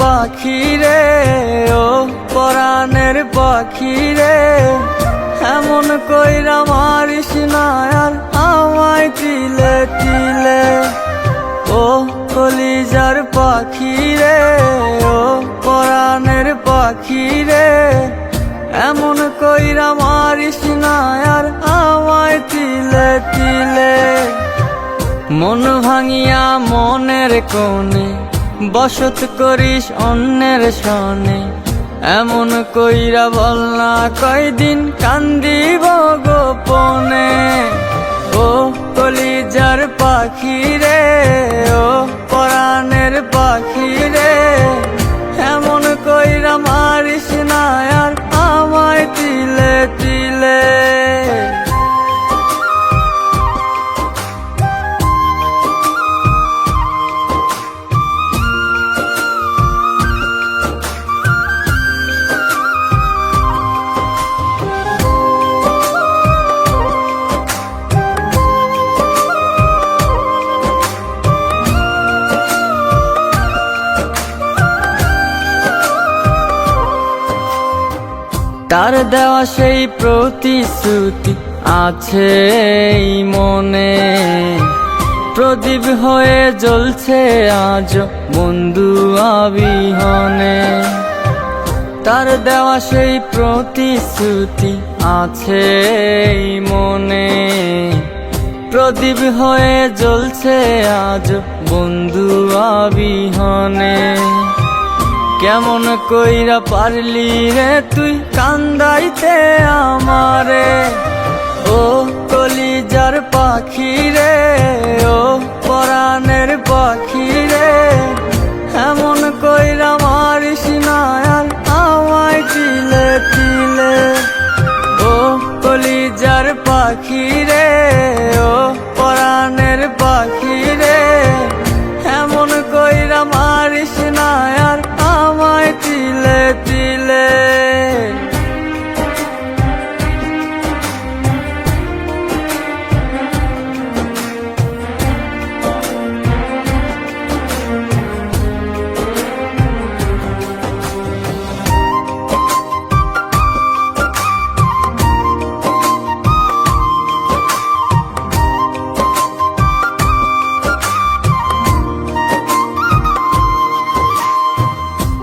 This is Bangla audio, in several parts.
পাখি রে, ও পরাণের পাখি রে। এমন কইরা মারিস না আর আমায় তিলে তিলে। ও কলিজার পাখি রে, ও পরাণের পাখি রে। এমন কইরা মারিস না আর আমায় তিলে তিলে। মন ভাঙিয়া মনের কোণে বসত করিস অন্যের সনে। এমন কইরা বল না কয়দিন কান্দিব গোপনে। ও কলিজার পাখি তার দেওয়া সেই প্রতিশ্রুতি আছে মনে। প্রদীপ হয়ে জ্বলছে আজ বন্ধু আবিহনে। তার দেওয়া সেই প্রতিশ্রুতি আছে মনে। প্রদীপ হয়ে জ্বলছে আজ বন্ধু আবিহনে। কেমন কইরা পারলি রে তুই কান্দাইতে আমারে? ও কলিজার পাখি রে, ও পরাণের পাখি রে। এমন কইরা মারিস না আর আমায় তিলে তিলে ও কলিজার পাখি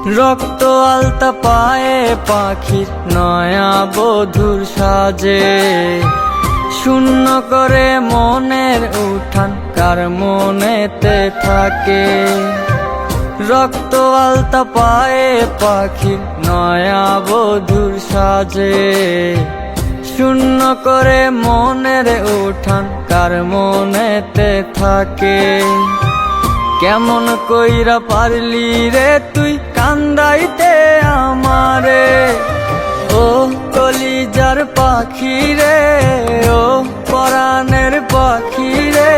রক্ত আলতা পায়ে, পাখির নয়া বধুর সাজে। শূন্য করে মনের উঠান কার মনেতে থাকে। রক্ত আলতা পায়ে, পাখির নয়া বধুর সাজে। শূন্য করে মনের উঠান কার মনেতে থাকে। কেমন কইরা পারলি রে তুই কান্দাইতে আমারে? ও কলিজার পাখি রে, ও পরাণের পাখি রে,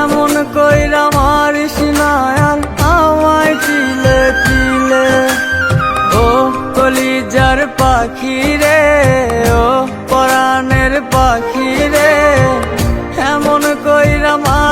এমন কইরা মারিস না আর আমায় চিলে চিলে। ও কলিজার পাখি রে, ও পরাণের পাখি রে, এমন কইরা মা